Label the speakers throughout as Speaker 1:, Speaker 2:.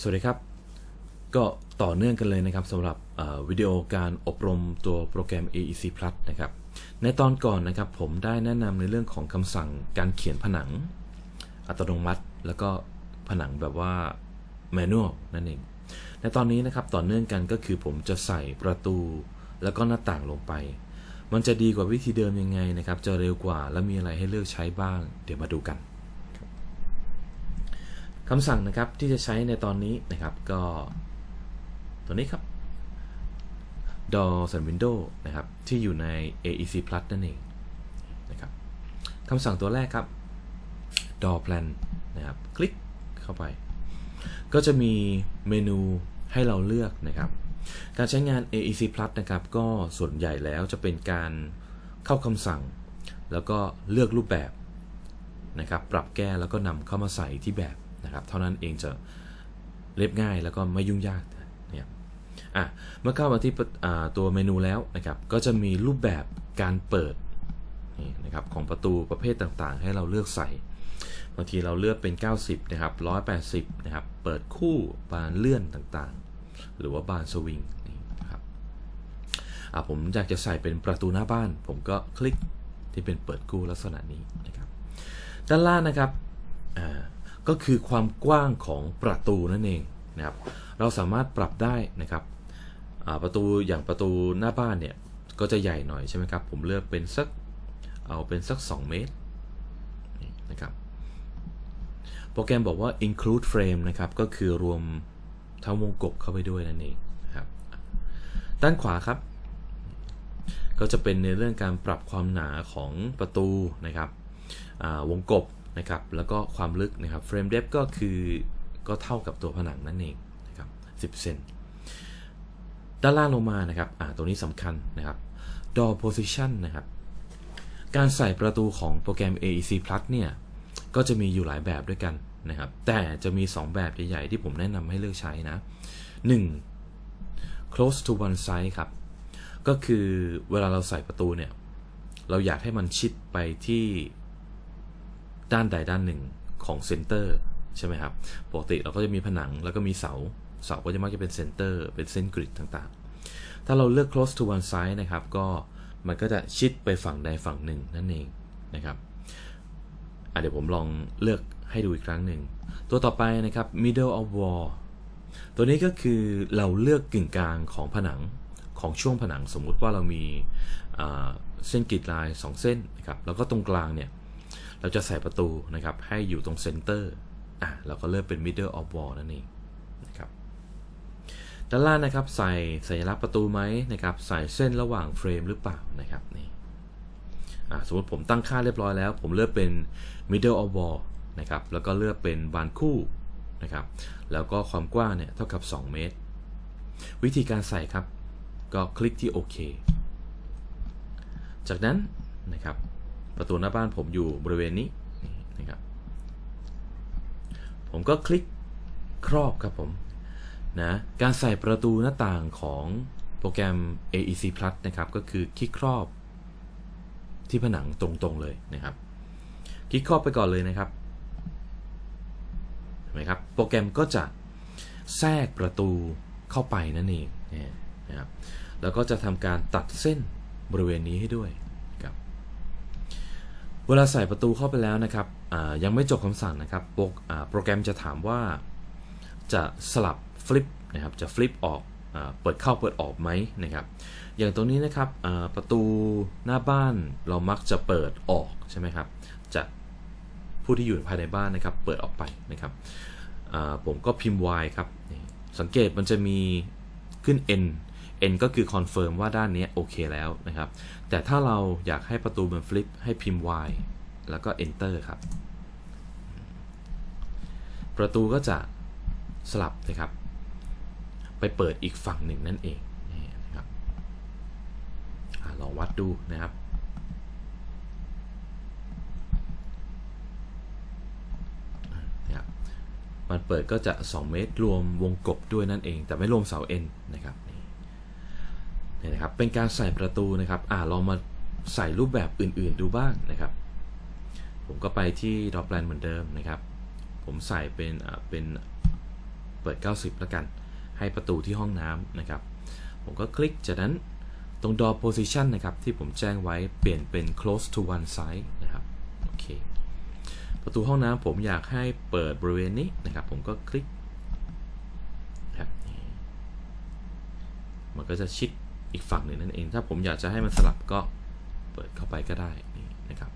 Speaker 1: สวัสดีครับ ก็ต่อเนื่องกันเลยนะครับสำหรับวิดีโอการอบรมตัวโปรแกรม AEC Plus นะครับ ในตอนก่อนนะครับผมได้แนะนำในเรื่องของคำสั่งการเขียนผนัง อัตโนมัติ แล้วก็ผนังแบบว่า manual นั่นเอง ในตอนนี้นะครับต่อเนื่องกันก็คือผมจะใส่ประตู แล้วก็หน้าต่างลงไป มันจะดีกว่าวิธีเดิมยังไงนะครับ จะเร็วกว่าและมีอะไรให้เลือกใช้บ้าง เดี๋ยวมาดูกัน คำสั่งนะครับที่จะใช้ในตอนนี้นะครับก็ตัวนี้ครับ Doors and Window นะครับที่อยู่ใน AEC Plus นั่นเองนะครับคำสั่งตัวแรกครับ Door Plan นะครับคลิกเข้าไป ก็จะมีเมนูให้เราเลือกนะครับ การใช้งาน AEC Plus นะครับก็ส่วนใหญ่แล้วจะเป็นการเข้าคำสั่ง แล้วก็เลือกรูปแบบนะครับปรับแก้แล้วก็นำเข้ามาใส่ที่แบบ นะครับ เท่านั้นเองจะเรียบง่ายแล้วก็ไม่ยุ่งยากนะครับอะเมื่อเข้ามาที่ตัวเมนูแล้วนะครับ ก็จะมีรูปแบบการเปิดนี่นะครับของประตูประเภทต่างๆ ให้เราเลือกใส่บางทีเราเลือกเป็น 90 นะครับ 180 นะครับ เปิดคู่บานเลื่อนต่างๆ หรือว่าบานสวิงนะครับผมอยากจะใส่เป็นประตูหน้าบ้าน ผมก็คลิกที่เป็นเปิดคู่ลักษณะนี้นะครับ ด้านล่างนะครับ ก็คือความกว้างของประตูนั่นเองนะครับ เราสามารถปรับได้นะครับประตูอย่างประตูหน้าบ้านเนี่ยก็จะใหญ่หน่อยใช่ไหมครับ ผมเลือกเป็นสักเอาเป็นสัก 2 เมตรนะครับ โปรแกรมบอกว่า include frame นะครับ ก็คือรวมเทั้งวงกบเข้าไปด้วยนั่นเองครับ ด้านขวาครับ ก็จะเป็นในเรื่องการปรับความหนาของประตูนะครับวงกบ นะครับแล้วก็ความลึกนะครับ frame depth ก็คือก็เท่ากับตัวผนังนั่นเองนะครับ10เซนด้านล่างลงมานะครับอ่าตัวนี้สำคัญนะครับ door position นะครับการใส่ประตูของโปรแกรม AEC Plus เนี่ยก็จะมีอยู่หลายแบบด้วยกันนะครับ แต่จะมี 2 แบบใหญ่ๆที่ผมแนะนำให้เลือกใช้นะ 1. close to one side ครับ ก็คือเวลาเราใส่ประตูเนี่ย เราอยากให้มันชิดไปที่ ด้านใดด้านหนึ่งของเซนเตอร์ใช่ไหมครับ ปกติเราก็จะมีผนังแล้วก็มีเสา เสาก็จะมักจะเป็นเซนเตอร์เป็นเส้นกริดต่างๆ ถ้าเราเลือก close to one side นะครับ ก็มันก็จะชิดไปฝั่งใดฝั่งหนึ่งนั่นเองนะครับเดี๋ยวผมลองเลือกให้ดูอีกครั้งหนึ่ง ตัวต่อไปนะครับ middle of wall ตัวนี้ก็คือเราเลือกกึ่งกลางของผนังของช่วงผนังสมมุติว่าเรามีเส้นกรีดลาย 2 เส้นนะครับแล้วก็ตรงกลางเนี่ย เราจะใส่ประตูนะครับ ให้อยู่ตรงเซนเตอร์อะเราก็เลือกเป็น middle of wall นั่นเองนะครับด้านล่างนะครับใส่สัญลักษณ์ประตูไหมนะครับ ใส่เส้นระหว่างเฟรมหรือเปล่านะครับนี่อะสมมติผมตั้งค่าเรียบร้อยแล้ว ผมเลือกเป็น middle of wall นะครับแล้วก็เลือกเป็นบานคู่นะครับ แล้วก็ความกว้างเนี่ยเท่ากับ 2 เมตร วิธีการใส่ครับ ก็คลิกที่โอเค จากนั้นนะครับ ประตูหน้าบ้านผมอยู่บริเวณนี้นะครับผมก็คลิกครอบครับผมนะการใส่ประตูหน้าต่างของโปรแกรม AEC Plus นะครับก็คือคลิกครอบที่ผนังตรงๆเลยนะครับ คลิกครอบไปก่อนเลยนะครับเห็นไหมครับโปรแกรมก็จะแทรกประตูเข้าไปนั่นเองนะครับแล้วก็จะทำการตัดเส้นบริเวณนี้ให้ด้วย เวลาใส่ประตูเข้าไปแล้วนะครับยังไม่จบคำสั่งนะครับโปรโปรแกรมจะถามว่าจะสลับฟลิปนะครับจะฟลิปออกอเปิดเข้าเปิดออกไหมนะครับ อย่างตรงนี้นะครับประตูหน้าบ้านเรามักจะเปิดออกใช่ไหมครับจากผู้ที่อยู่ภายในบ้านนะครับ เปิดออกไปนะครับผมก็พิมพ์ y ครับสังเกตมันจะมีขึ้น n n ก็คือคอนเฟิร์มว่าด้านนี้โอเคแล้วนะครับ แต่ถ้าเราอยากให้ประตูมันฟลิปให้พิมพ์ y แล้วก็ enter ครับ ประตูก็จะสลับนะครับ ไปเปิดอีกฝั่งหนึ่งนั่นเองนะครับอลองวัดดูนะครับนะครับมันเปิดก็จะ 2 เมตรรวมวงกบด้วยนั่นเอง แต่ไม่รวมเสาเอ็นนะครับ นี่นี่นะครับเป็นการใส่ประตูนะครับอ่าลองมาใส่รูปแบบอื่นๆดูบ้างนะครับ ผมก็ไปที่ดอปแลนเหมือนเดิมนะครับ ผมใส่เป็นอ่าเป็นปปิด 90 แล้วกัน ให้ประตูที่ห้องน้ำนะครับ ผมก็คลิกจากนั้นตรง door position นะครับ ที่ผมแจ้งไว้เปลี่ยนเป็น close to one side นะครับโอเคประตูห้องน้ำผมอยากให้เปิดบริเวณนี้นะครับ ผมก็คลิกครับมันก็จะชิด อีกฝั่งหนึ่งนั่นเอง ถ้าผมอยากจะให้มันสลับก็เปิดเข้าไปก็ได้นี่นะครับ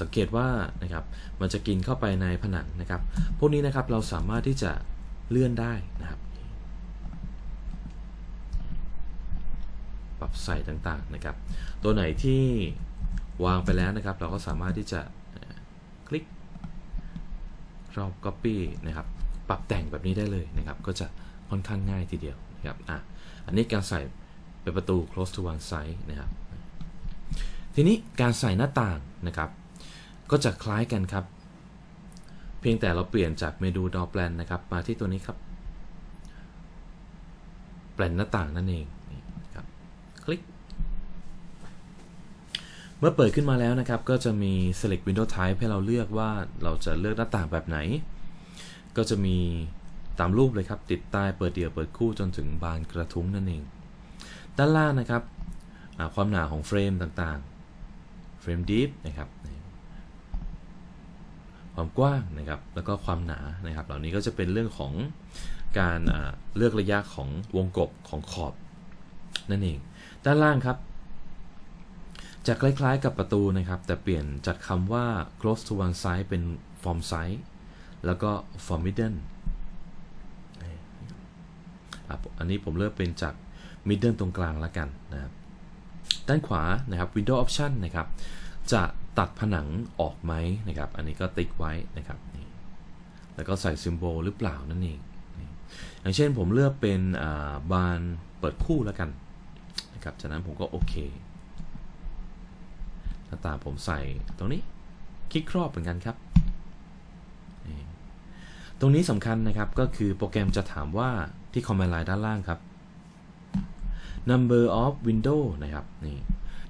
Speaker 1: สังเกตว่านะครับมันจะกินเข้าไปในผนังนะครับ พวกนี้นะครับเราสามารถที่จะเลื่อนได้นะครับ ปรับใส่ต่างๆนะครับ ตัวไหนที่วางไปแล้วนะครับ เราก็สามารถที่จะคลิกรอบ Copy นะครับ ปรับแต่งแบบนี้ได้เลยนะครับ ก็จะค่อนข้างง่ายทีเดียวนะครับอะอันนี้การใส่ เป็นประตู close to one side นะครับ ทีนี้การใส่หน้าต่างนะครับ ก็จะคล้ายกันครับ เพียงแต่เราเปลี่ยนจากเมนู door plan นะครับ มาที่ตัวนี้ครับ แปลนหน้าต่างนั่นเองครับคลิก เมื่อเปิดขึ้นมาแล้วนะครับ ก็จะมี select window type ให้เราเลือกว่าเราจะเลือกหน้าต่างแบบไหน ก็จะมีตามรูปเลยครับ ติดใต้เปิดเดี่ยวเปิดคู่จนถึงบานกระทุ้งนั่นเอง ด้านล่างนะครับความหนาของเฟรมต่างๆ เฟรม deep นะครับ ความกว้างนะครับ แล้วก็ความหนานะครับ เหล่านี้ก็จะเป็นเรื่องของการเลือกระยะของวงกบของขอบนั่นเอง ด้านล่างครับจะคล้ายๆกับประตูนะครับ แต่เปลี่ยนจากคำว่า close to one side เป็น from side แล้วก็ forbidden อันนี้ผมเลือกเป็นจาก middle ตรงกลางแล้วกันนะครับด้านขวานะครับ window option นะครับ จะตัดผนังออกไหมนะครับ อันนี้ก็ติ๊กไว้นะครับนี่แล้วก็ใส่ซิมโบลหรือเปล่านั่นเอง อย่างเช่นผมเลือกเป็นบานเปิดคู่แล้วกันนะครับ จากนั้นผมก็โอเคหน้าตาผมใส่ตรงนี้คลิกครอบเหมือนกันครับ ตรงนี้สำคัญนะครับก็คือโปรแกรมจะถามว่าที่ command line ด้านล่างครับ number of window นะครับนี่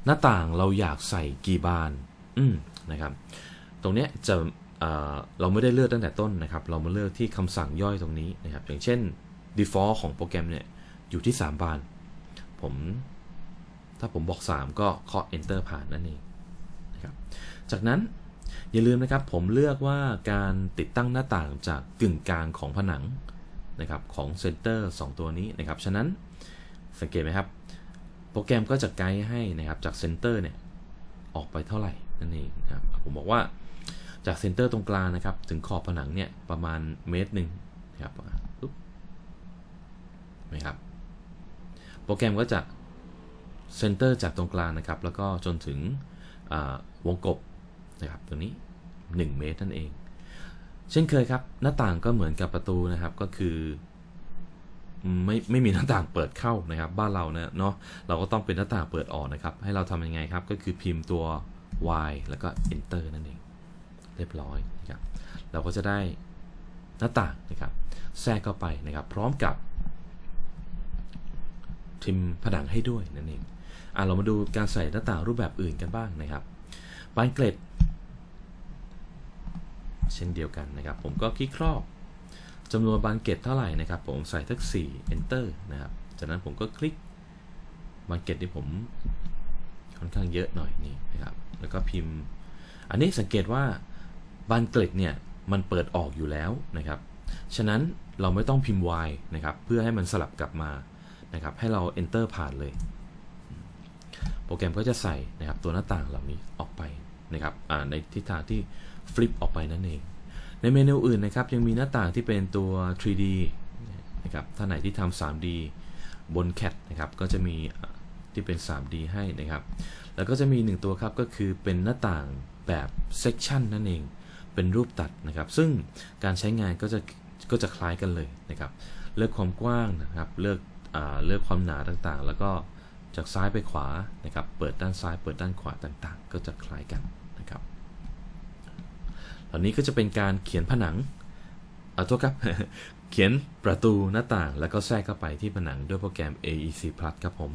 Speaker 1: หน้าต่างเราอยากใส่กี่บานอืมนะครับ ตรงเนี้ยจะเเราไม่ได้เลือกตั้งแต่ต้นนะครับ เรามาเลือกที่คำสั่งย่อยตรงนี้นะครับ อย่างเช่น default ของโปรแกรมเนี่ยอยู่ที่ 3 บาน ผมถ้าผมบอก 3 ก็เคาะ enter ผ่านนั่นเองนะครับจากนั้นอย่าลืมนะครับผมเลือกว่าการติดตั้งหน้าต่างจากกึ่งกลางของผนังนะครับของเซนเตอร์2ตัวนี้นะครับ ฉะนั้น สังเกตไหมครับ โปรแกรมก็จะไกด์ให้นะครับจากเซนเตอร์เนี่ยออกไปเท่าไหร่นั่นเองนะครับผมบอกว่าจากเซนเตอร์ตรงกลางนะครับ ถึงขอบผนังเนี่ยประมาณเมตรหนึ่งนะครับปุ๊บนไหมครับ โปรแกรมก็จะเซนเตอร์จากตรงกลางนะครับ แล้วก็จนถึงวงกบนะครับตรงนี้ 1 เมตรนั่นเอง เช่นเคยครับ หน้าต่างก็เหมือนกับประตูนะครับก็คือ ไม่ไม่มีหน้าต่างเปิดเข้านะครับ บ้านเราเนี่ยเนาะเราก็ต้องเป็นหน้าต่างเปิดออกนะครับ ให้เราทำยังไงครับ ก็คือพิมพ์ตัว y แล้วก็ enter นั่นเอง เรียบร้อยนะครับเราก็จะได้หน้าต่างนะครับ แทรกเข้าไปนะครับ พร้อมกับทิมผนังให้ด้วยนั่นเองอะเรามาดูการใส่หน้าต่างรูปแบบอื่นกันบ้างนะครับบานเกล็ด เช่นเดียวกันนะครับ ผมก็คลิกครอบ จำนวนบานเกตเท่าไหร่นะครับ ผมใส่ทัก4 enter นะครับ จากนั้นผมก็คลิกบานเกตที่ผมค่อนข้างเยอะหน่อยนี่นะครับ แล้วก็พิมพ์ อันนี้สังเกตว่าบานเกล็ดเนี่ยมันเปิดออกอยู่แล้วนะครับ ฉะนั้นเราไม่ต้องพิมพ์ y นะครับ เพื่อให้มันสลับกลับมานะครับ ให้เรา enter ผ่านเลย โปรแกรมก็จะใส่นะครับตัวหน้าต่างเหล่านี้ออกไปนะครับในทิศทางที่ฟลิปออกไปนั่นเอง ในเมนูอื่นนะครับยังมีหน้าต่างที่เป็นตัว 3D นะครับถ้าไหนที่ทำ 3D บน CAD นะครับก็จะมีที่เป็น 3D ให้นะครับ แล้วก็จะมีหนึ่งตัวครับก็คือเป็นหน้าต่างแบบ section นั่นเอง เป็นรูปตัดนะครับ ซึ่งการใช้งานก็จะก็จะคล้ายกันเลยนะครับ เลือกความกว้างนะครับ เลือกอเลือกความหนาต่างๆ แล้วก็จากซ้ายไปขวานะครับ เปิดด้านซ้าย เปิดด้านขวาต่างๆ ก็จะคล้ายกัน ล่านี้ก็จะเป็นการเขียนผนังเอาตัวครับ เขียนประตูหน้าต่างแล้วก็แทรกเข้าไปที่ผนังด้วยโปรแกรม AEC Plus ครับผม